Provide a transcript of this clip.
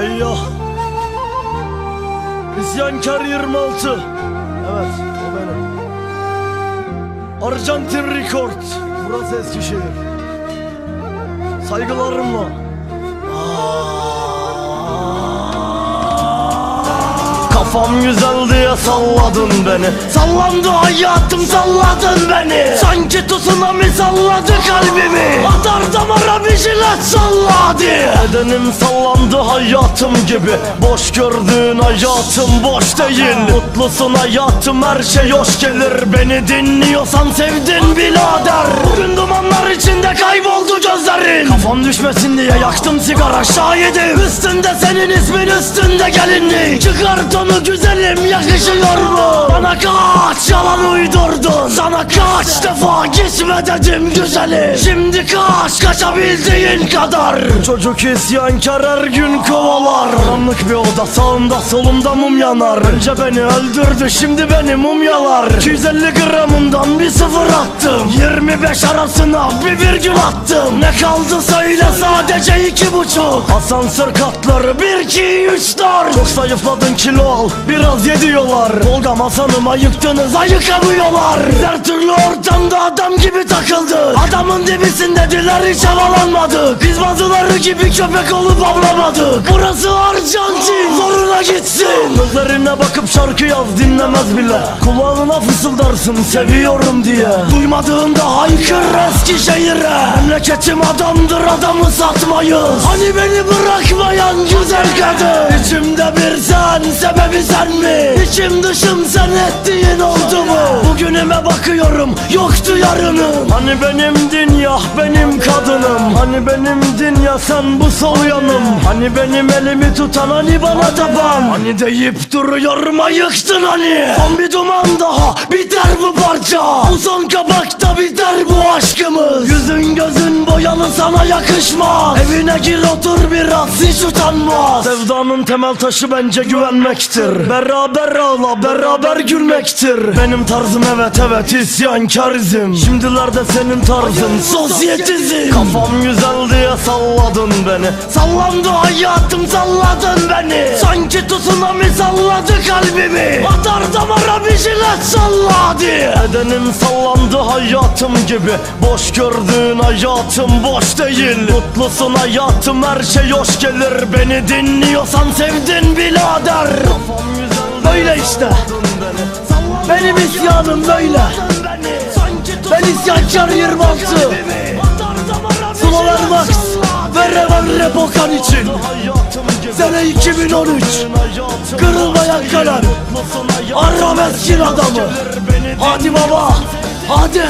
Eyvah. İsyankar 26. Evet, o benim. Arjantin Record. Burası Eskişehir. Saygılarımla. Kafam güzel diye salladın beni. Sallandı hayatım salladın beni. Sanki tsunami salladı kalbimi. Atar damara bir jilet salladı. Bedenim sallandı hayatım gibi. Boş gördüğün hayatım boş değil. Mutlusun hayatım her şey hoş gelir. Beni dinliyorsan sevdin birader. Bugün dumanlar içinde kayboldu gözlerin Kafam düşmesin diye yaktım sigara şahidim. Üstünde senin ismin üstünde gelinlik. Çıkart onu güzelim yakışıyor mu? Bana kaç yalan uydurdun. Sana kaç defa gitme dedim güzelim. Şimdi kaç kaçabildiğin kadar. Çocuk isyankar her gün kovalar. Karanlık bir oda sağımda solumda mum yanar. Önce beni öldürdü şimdi beni mumyalar. 250 gramından bir sıfır attım. 25 arasına bir virgül attım. Ne kaldı söyle sadece iki buçuk. Asansör katları 1 2 3 4 Çok zayıfladın kilo al biraz ye diyorlar Tolga masanıma yıktınız ayıkamıyorlar. Her türlü ortamda adam gibi takıldı. Adamın dibisindediler hiç havalanmadık. Biz bazıları gibi köpek olup avlamadık. Burası Arjantin zoruna gitsin. Gözlerine bakıp şarkı yaz dinlemez bile. Kulağına fısıldarsın seviyorum diye. Duymadığında haykır Eskişehir'e Memleketim adamdır adamı satmayız Hani beni bırakmayan güzel kadın? İçimde bir sen sebebi sen mi? İçim dışım sen ettiğin oldu mu? Bugünüme bakıyorum yoktu yarınım. Hani benim dünya benim kadınım. Hani benim dünya sen bu sol yanım Hani benim elimi tutan hani bana tapan Hani deyip duruyorum ayıktın hani. Son bir duman daha biter bu parça. Son kabakta biter bu aşkımız. Yüzün gözün boyalı sana yakışmaz. Evine gir otur biraz hiç utanmaz. Sevdanın temel taşı bence güvenmektir. Beraber ağla beraber gülmektir. Benim tarzım evet evet isyankarizm Şimdilerde senin tarzın sosyetizm Kafam güzel diye salladın beni. Sallandı hayatım salladın beni. Sanki tsunami salladı kalbimi. Atar damara bir jilet salladı Bedenim sallandı hayatım gibi. Boş gördüğün hayatım boş değil. Mutlusun hayatım her şey hoş gelir. Beni dinliyorsan sevdin birader. Böyle işte. Benim isyanım böyle. Ben isyankar 26 Slower Max. Ve Revan Repokan için. Sene 2013 Kırılmayan kalem Arabeskin adamı. Hadi baba. Hadi